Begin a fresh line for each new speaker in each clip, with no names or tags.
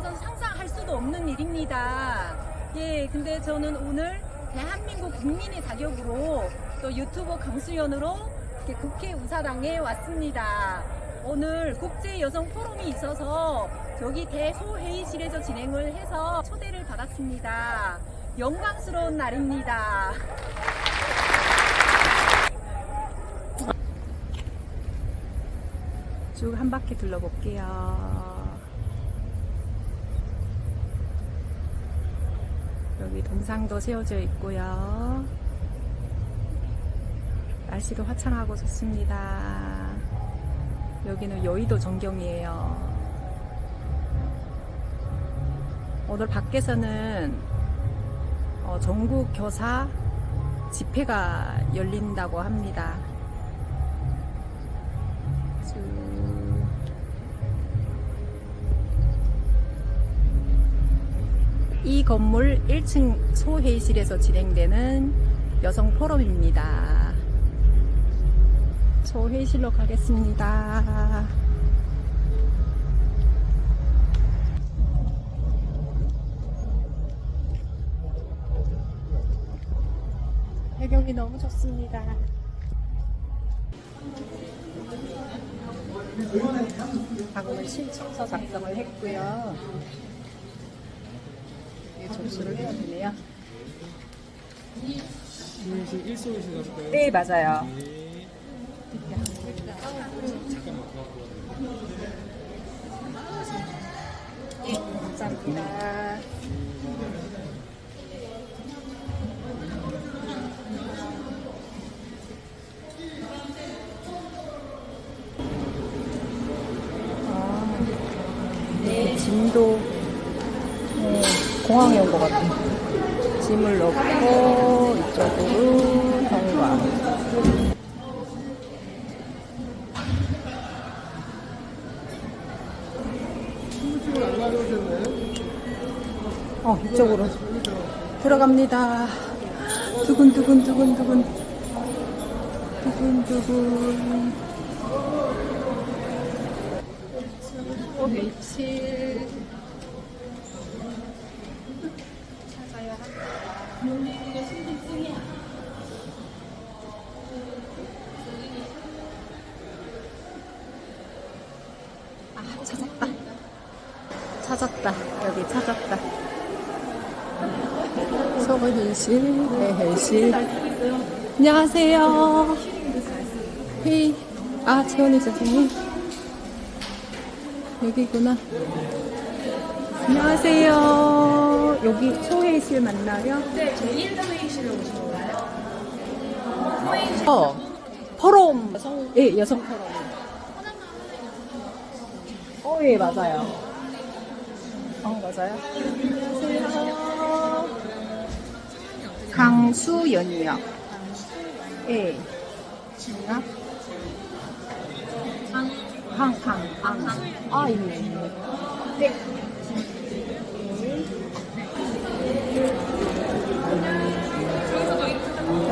북한에서는 상상할 수도 없는 일입니다. 예, 근데 저는 오늘 대한민국 국민의 자격으로 또 유튜버 강수연으로 국회 우사당에 왔습니다. 오늘 국제 여성 포럼이 있어서 여기 대소회의실에서 진행을 해서 초대를 받았습니다. 영광스러운 날입니다. 쭉 한 바퀴 둘러볼게요. 여기 동상도 세워져 있고요. 날씨도 화창하고 좋습니다. 여기는 여의도 전경이에요. 오늘 밖에서는 어, 전국 교사 집회가 열린다고 합니다. 이 건물 1층 소회의실에서 진행되는 여성 포럼입니다. 소회의실로 가겠습니다. 배경이 너무 좋습니다. 방금 신청서 작성을 했고요. 접수를 해야 되네요.
지금?
네, 맞아요. 네, 감사합니다. 아, 네, 짐도 네, 공항에 온 것 같아요. 짐을 넣고 이쪽으로 통과. 어, 이쪽으로 들어갑니다. 두근두근 두근두근 두근두근 어, H 찾아야 한다. 아, 찾았다. 찾았다. 여기 찾았다. 소원이실, 회실. 안녕하세요. 헤이. 아, 채원이 선생님. 여기구나. 안녕하세요. 여기 소회의실 맞나요?
네, 제1 회의실에 오신 건가요?
어, 포럼. 여성, 예, 여성 포럼. 어, 예, 맞아요. 어, 맞아요. 안녕하세요. 강수연이요. 예. 진아? 강, 강, 강. 아, 있네. 네.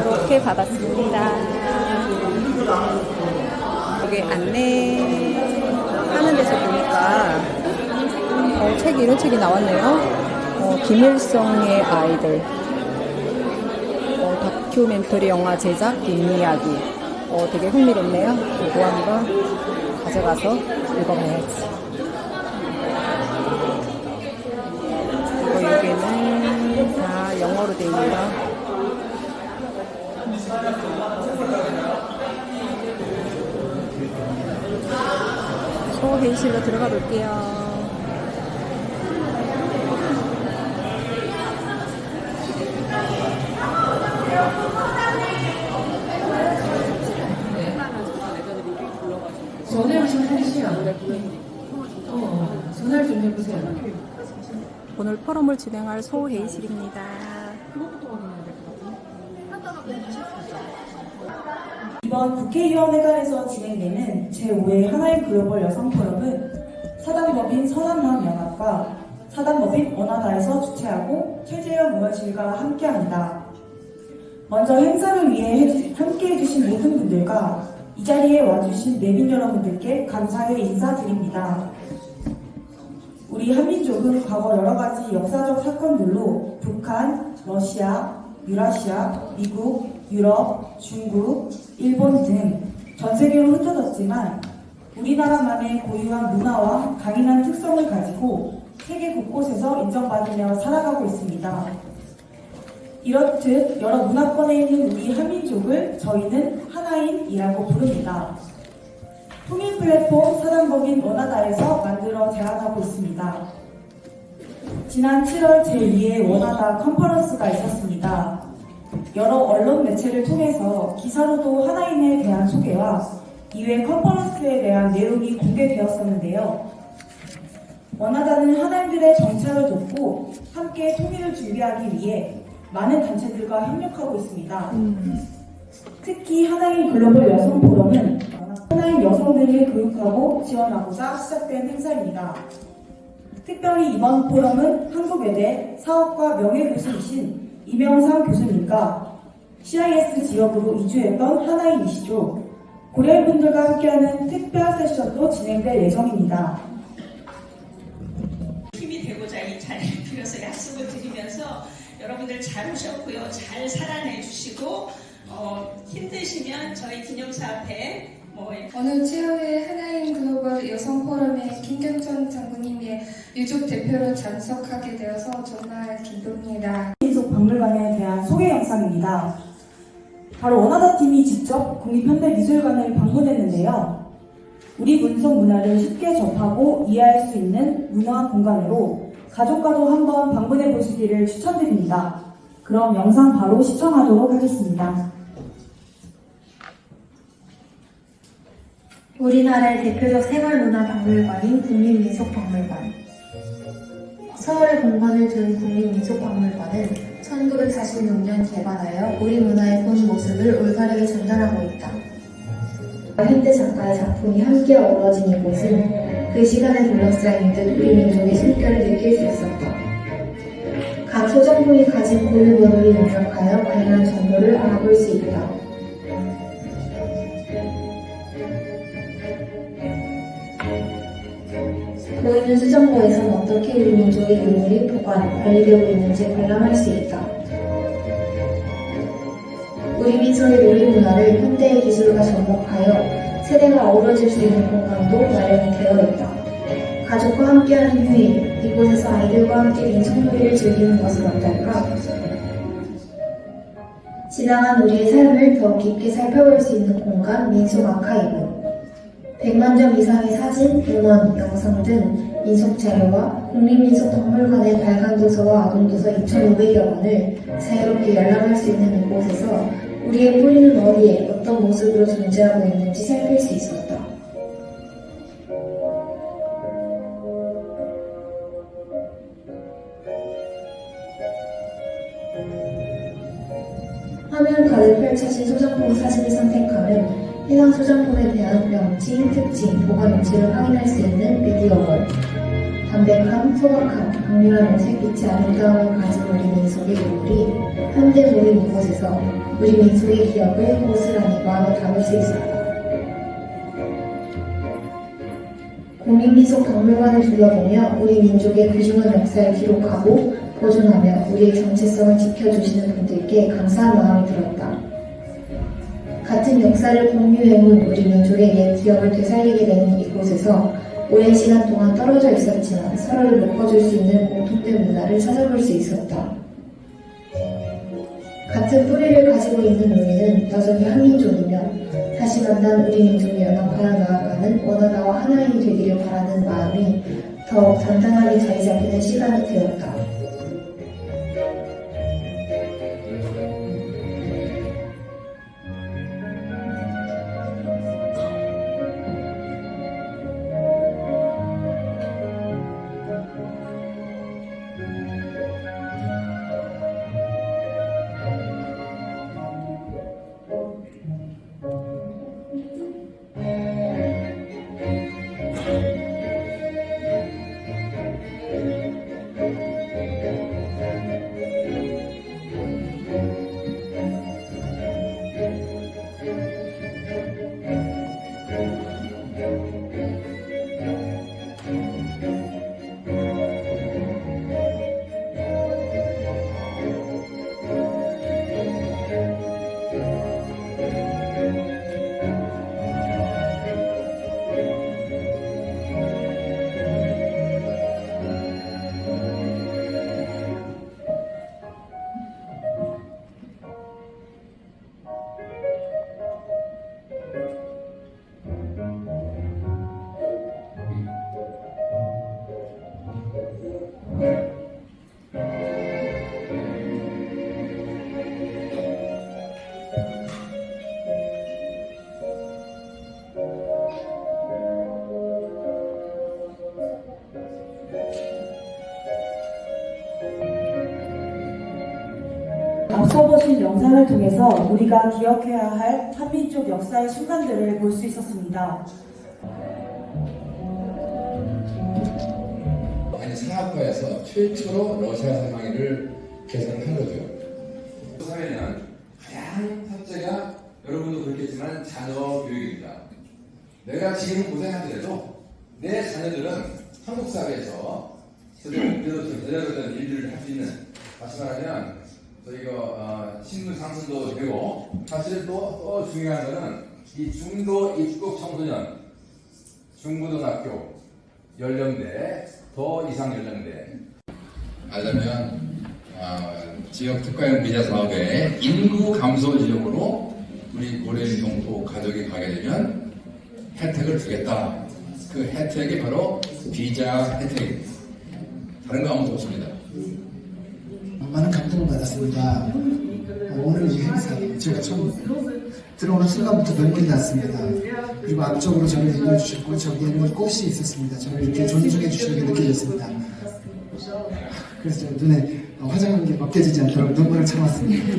이렇게 받았습니다. 여기 안내 하는 데서 보니까 어, 책이 이런 책이 나왔네요. 어, 김일성의 아이들 어, 다큐멘터리 영화 제작 뒷이야기 어, 되게 흥미롭네요. 이거 한번 가져가서 읽어봐야지. 그리고 여기는 다 영어로 되어 있네요. 소회의실로 들어가 볼게요.
전화를 좀 해주세요. 어, 전화를 좀 해보세요.
오늘 포럼을 진행할 소회의실입니다.
이번 국회의원회관에서 진행되는 제5회 하나의 글로벌 여성 포럼은 사단법인 선한마음 연합과 사단법인 원하다에서 주최하고 최재현 의원실과 함께합니다. 먼저 행사를 위해 해주- 함께해 주신 모든 분들과 이 자리에 와주신 내빈 여러분들께 감사의 인사드립니다. 우리 한민족은 과거 여러 가지 역사적 사건들로 북한, 러시아, 유라시아, 미국, 유럽, 중국, 일본 등 전 세계로 흩어졌지만 우리나라만의 고유한 문화와 강인한 특성을 가지고 세계 곳곳에서 인정받으며 살아가고 있습니다. 이렇듯 여러 문화권에 있는 우리 한민족을 저희는 하나인이라고 부릅니다. 통일 플랫폼 사단법인 원하다에서 만들어 제안하고 있습니다. 지난 7월 제2회 원하다 컨퍼런스가 있었습니다. 여러 언론 매체를 통해서 기사로도 하나인에 대한 소개와 이외 컨퍼런스에 대한 내용이 공개되었었는데요. 원하다는 하나인들의 정착을 돕고 함께 통일을 준비하기 위해 많은 단체들과 협력하고 있습니다. 특히 하나인 글로벌 여성 포럼은 하나인 여성들을 교육하고 지원하고자 시작된 행사입니다. 특별히 이번 포럼은 한국외대 사업과 명예교수이신 이명상 교수님과 CIS 지역으로 이주했던 하나인이시죠. 고려인분들과 함께하는 특별 세션도 진행될 예정입니다.
힘이 되고자 이 자리를 빌어서 약속을 드리면서 여러분들 잘 오셨고요. 잘 살아내 주시고 어, 힘드시면 저희 기념사 앞에 뭐
오늘 7월에 하나인 글로벌 여성 포럼에 김경천 장군님의 유족 대표로 참석하게 되어서 정말 기쁩니다.
민속 박물관에 대한 소개 영상입니다. 바로 원하다 팀이 직접 국립현대미술관을 방문했는데요. 우리 문속 문화를 쉽게 접하고 이해할 수 있는 문화 공간으로 가족과도 한번 방문해 보시기를 추천드립니다. 그럼 영상 바로 시청하도록 하겠습니다.
우리나라의 대표적 생활문화박물관인 국립민속박물관. 서울에 본관을 둔 국립민속박물관은 1946년 개관하여 우리 문화의 본 모습을 올바르게 전달하고 있다. 현대 작가의 작품이 함께 어우러진 이곳은 그 시간에 둘러싸인 듯 우리 민족의 숨결을 느낄 수 있었다. 각 소장품이 가진 고유 면을 입력하여 관련한 정보를 알아볼 수 있다. 보이는 수정고에선 어떻게 우리 민족의 유물이 보관, 관리되고 있는지 관람할 수 있다. 우리 민족의 놀이 문화를 현대의 기술과 접목하여 세대가 어우러질 수 있는 공간도 마련이 되어 있다. 가족과 함께하는 휴일, 이곳에서 아이들과 함께 민속놀이를 즐기는 것은 어떨까? 지나간 우리의 삶을 더 깊게 살펴볼 수 있는 공간 민속 아카이브. 100만 점 이상의 사진, 음원, 영상 등 민속 자료와 국립민속박물관의 발간 도서와 아동 도서 2,500여 권을 자유롭게 열람할 수 있는 이곳에서 우리의 뿌리는 어디에 어떤 모습으로 존재하고 있는지 살필 수 있었다. 화면 가득 펼쳐진 소장품 사진을 선택하면 해당 소장품에 대한 명칭, 특징, 보관 위치를 확인할 수 있는 미디어월. 담백함, 소박함, 강렬한 오색빛의 아름다움을 가진 우리 민속의 유물이 현대 모인 이곳에서 우리 민속의 기억을 고스란히 마음에 담을 수 있었다. 국립민속 박물관을 둘러보며 우리 민족의 귀중한 역사를 기록하고 보존하며 우리의 정체성을 지켜주시는 분들께 감사한 마음이 들었다. 같은 역사를 공유해온 우리 민족의 옛 기억을 되살리게 되는 이곳에서 오랜 시간 동안 떨어져 있었지만 서로를 묶어줄 수 있는 공통된 문화를 찾아볼 수 있었다. 같은 뿌리를 가지고 있는 우리는 여전히 한민족이며 다시 만난 우리 민족의 연합하여 나아가는 원하다와 하나인이 되기를 바라는 마음이 더욱 단단하게 자리 잡히는 시간이 되었다.
앞서 보신 영상을 통해서 우리가 기억해야 할 한민족 역사의 순간들을 볼 수 있었습니다.
아니 사학과에서 최초로 러시아 사망위를 개설한 거죠. 사회는 가장 첫째가 여러분도 그렇겠지만 자녀 교육입니다. 내가 지금 고생하더라도 내 자녀들은 한국 사회에서 제대로 된 일들을 할 수 있는 말하면 저희가 어, 신분 상승도 되고 사실 또, 또 중요한 거는 이 중도 입국 청소년 중고등학교 연령대 더 이상 연령대 알려면 어, 지역 특화형 비자 사업에 인구 감소 지역으로 우리 고려인 동포 가족이 가게 되면 혜택을 주겠다. 그 혜택이 바로 비자 혜택입니다. 다른 거 아무것도 없습니다.
많은 감동을 받았습니다. 오늘 이 행사 제가 처음 들어오는 순간부터 눈물이 났습니다. 그리고 앞쪽으로 저를 인도해주셨고 저기에 있는 꽃이 있었습니다. 저를 이렇게 존중해 주시는 게 느껴졌습니다. 그래서 저 눈에 화장한 게 벗겨지지 않도록 눈물을 참았습니다.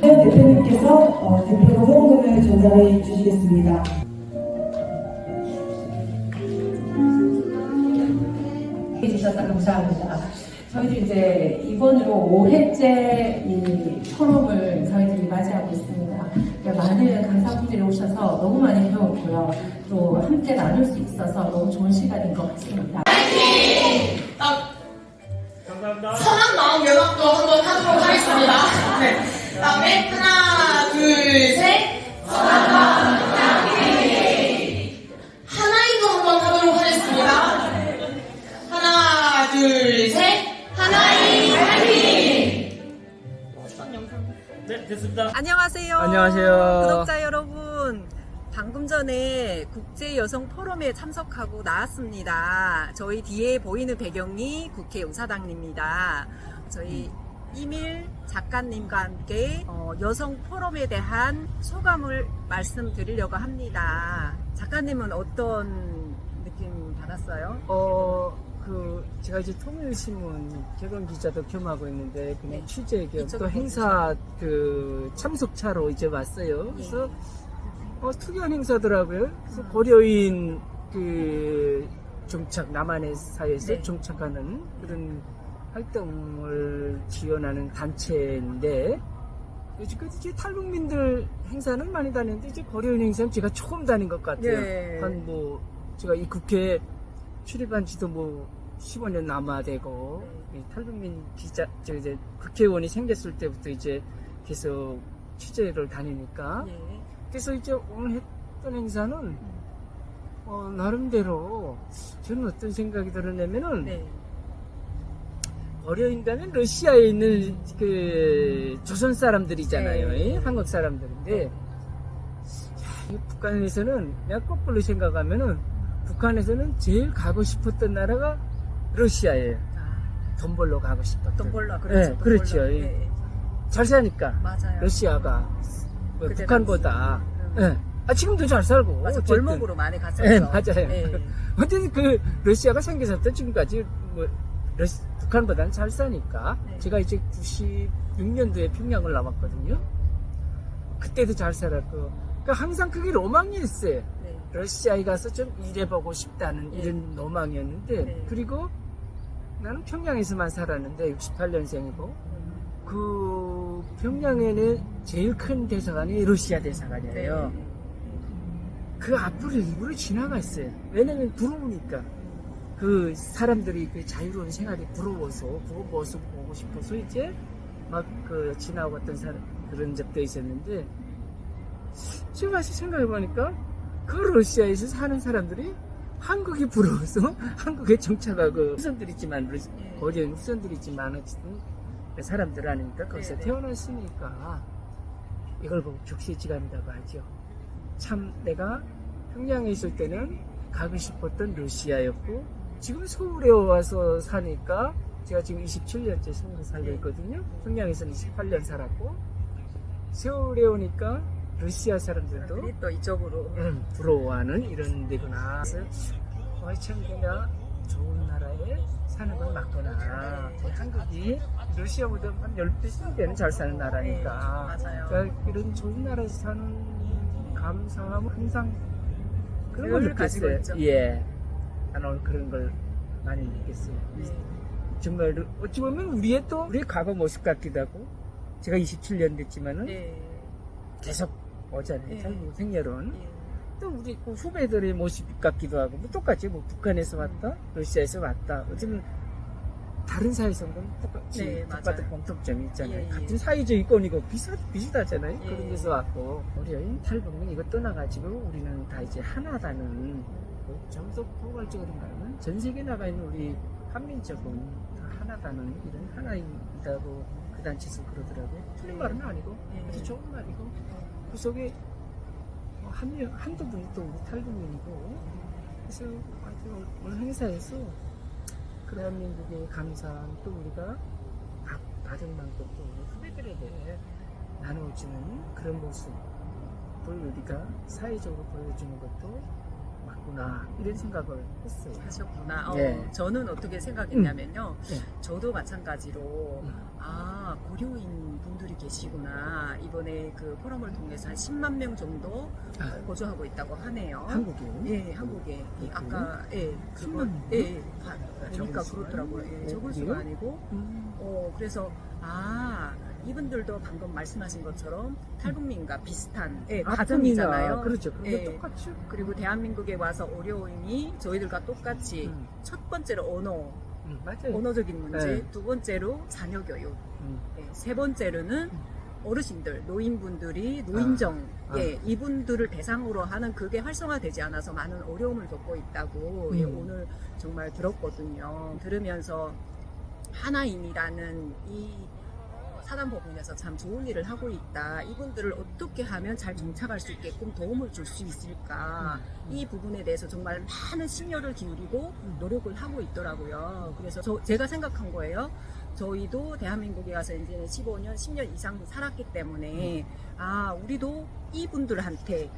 대표님께서 어, 대표로 후원금을 전달해 주시겠습니다.
해주셔서 감사합니다. 저희들 이제 이번으로 5회째 이 포럼을 저희들이 맞이하고 있습니다. 그러니까 많은 강사분들이 오셔서 너무 많이 배웠고요. 또 함께 나눌 수 있어서 너무 좋은 시간인 것 같습니다.
감사합니다.
선한 마음 연합도 한번 하도록 하겠습니다. 네. 다음에 하나, 둘, 셋. 선한 마음
네, 됐습니다.
안녕하세요.
안녕하세요.
구독자 여러분. 방금 전에 국제 여성 포럼에 참석하고 나왔습니다. 저희 뒤에 보이는 배경이 국회 의사당입니다. 저희 이밀 작가님과 함께 어, 여성 포럼에 대한 소감을 말씀드리려고 합니다. 작가님은 어떤 느낌 받았어요?
어, 그, 제가 이제 통일신문 개건 기자도 겸하고 있는데, 그냥
네.
취재 겸
이쪽으로
또 행사 그 참석차로 이제 왔어요. 그래서, 어, 특이한 행사더라고요. 그래서 고려인 그 정착, 남한의 사회에서
네.
정착하는 그런 활동을 지원하는 단체인데, 지금 이제 탈북민들 행사는 많이 다녔는데, 이제 고려인 행사는 제가 처음 다닌 것 같아요.
네.
한 뭐, 제가 이 국회 출입한 지도 뭐 15년 남아 되고 이 탈북민 기자 저 이제 국회의원이 생겼을 때부터 이제 계속 취재를 다니니까
예.
그래서 이제 오늘 했던 행사는 어, 나름대로 저는 어떤 생각이 들었냐면은
네.
어려인가면 러시아에 있는 그 조선 사람들이잖아요.
네.
이 한국 사람들인데 야, 이 북한에서는 내가 거꾸로 생각하면은 북한에서는 제일 가고 싶었던 나라가 러시아예요.
아,
돈 벌러 가고 싶었던.
돈 벌러 그렇죠.
네,
돈
그렇죠.
벌러.
예.
예, 예.
잘 사니까
맞아요.
러시아가 뭐
그때
북한보다.
당시.
예. 아 지금도 잘 살고.
맞아
어쨌든.
골목으로 많이 갔었죠.
예, 맞아요.
예.
어쨌든 그 러시아가 생겨서부터 지금까지 뭐 러시- 북한보다는 잘 사니까
네.
제가 이제 96년도에 평양을 나왔거든요. 그때도 잘 살았고 그러니까 항상 그게 로망이었어요.
네.
러시아에 가서 좀 일해보고 싶다는
네.
이런 로망이었는데
네.
그리고 나는 평양에서만 살았는데 68년생이고 그 평양에는 제일 큰 대사관이 러시아 대사관이에요.
네.
그 앞으로 일부러 지나갔어요. 왜냐면 부러우니까. 그 사람들이 그 자유로운 생활이 부러워서, 그 모습 보고 싶어서 이제 막 그 지나갔던 사람, 그런 적도 있었는데, 지금 와서 생각해 보니까 그 러시아에서 사는 사람들이 한국이 부러워서 한국에 정착하고 후손들 있지만,
예.
고려인 후손들 있지만, 어쨌든 그 사람들 아니니까 거기서
네, 네.
태어났으니까 이걸 보고 격세지감이라고 하죠. 참 내가 평양에 있을 때는 가고 싶었던 러시아였고 지금 서울에 와서 사니까 제가 지금 27년째 서울에 살고 있거든요. 평양에서는 28년 살았고 서울에 오니까 러시아 사람들도
사람들이 또 이쪽으로
음, 부러워하는 이런 데구나. 어, 참 내가 좋은 나라에 사는 건 맞구나. 한국이 러시아보다 한 10배 되는 잘 사는 나라니까.
네, 맞아요.
그러니까 이런 좋은 나라에서 사는 감사함 항상 그런 걸 느꼈어요. 예. 나는 오늘 그런 걸 많이 느꼈어요.
네.
정말 어찌 보면 우리의 또 우리의 과거 모습 같기도 하고 제가 27년 됐지만은
네.
계속 오잖아요.
네.
탈북 생애론.
예.
또 우리 그 후배들의 모습 같기도 하고 뭐 똑같이 뭐 북한에서 왔다 러시아에서 왔다 어쩌면 다른 사회에서는 똑같이
네,
똑같은. 공통점이 있잖아요
예, 예.
같은 사회적 이권이고 비슷, 비슷하잖아요
예.
그런 데서 왔고 우리 탈북민 이거 떠나가지고 우리는 다 이제 하나다는 뭐 좀더 포괄적으로 말하면 전 세계에 나가 있는 우리 한민족은 다 하나다는 이런 하나이다고 그 단체에서 그러더라고요 틀린 말은 아니고
예.
아주 좋은 말이고 그 속에 뭐한 명, 한두 분이 또 우리 탈북민이고 그래서 아주 오늘 행사에서 그 대한민국의 감사함 또 우리가 받- 받은 만큼 또 우리 후배들에게 나눠주는 그런 모습을 우리가 사회적으로 보여주는 것도 맞구나 이런 생각을 했어요.
하셨구나. 어,
네.
저는 어떻게 생각했냐면요.
네.
저도 마찬가지로
음.
아 고려인 분들이 계시구나. 이번에 그 포럼을 통해서 한 10만 명 정도
아.
거주하고 있다고 하네요.
한국에
예, 한국에. 예,
그래요?
아까 예, 그거
10만 명?
예, 예, 봐- 보니까
적을
그렇더라고요. 예,
수가?
적을
네,
수가
그래요?
아니고
음.
어, 그래서, 아, 이분들도 방금 말씀하신 것처럼 탈북민과 비슷한 예,
아픔이나
가정이잖아요.
그렇죠.
예.
거 똑같죠.
그리고 대한민국에 와서 어려움이 저희들과 똑같이
음.
첫 번째로 언어,
음, 맞아요.
언어적인 문제,
네.
두 번째로 자녀 교육,
음.
예, 세 번째로는 어르신들, 노인분들이 노인정,
아.
예, 이분들을 대상으로 하는 그게 활성화되지 않아서 많은 어려움을 겪고 있다고 예,
음.
오늘 정말 들었거든요. 들으면서 하나인이라는 이 사단 법인에서 참 좋은 일을 하고 있다. 이분들을 어떻게 하면 잘 정착할 수 있게끔 도움을 줄 수 있을까. 이 부분에 대해서 정말 많은 심혈을 기울이고 노력을 하고 있더라고요. 그래서 저- 제가 생각한 거예요. 저희도 대한민국에 가서 이제 15년, 10년 이상 살았기 때문에 아, 우리도 이분들한테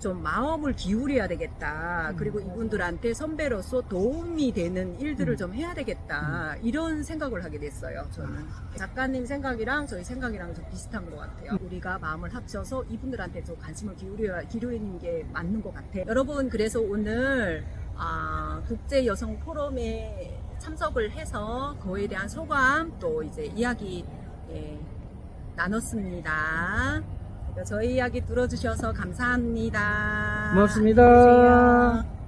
좀 마음을 기울여야 되겠다. 그리고 이분들한테 선배로서 도움이 되는 일들을
음.
좀 해야 되겠다. 이런 생각을 하게 됐어요, 저는. 작가님 생각이랑 저희 생각이랑 좀 비슷한 것 같아요. 우리가 마음을 합쳐서 이분들한테 좀 관심을 기울여야, 기울이는 게 맞는 것 같아요. 여러분, 그래서 오늘, 아, 국제 여성 포럼에 참석을 해서 그에 대한 소감 또 이제 이야기, 예, 나눴습니다. 저희 이야기 들어주셔서 감사합니다.
고맙습니다.
안녕히 계세요.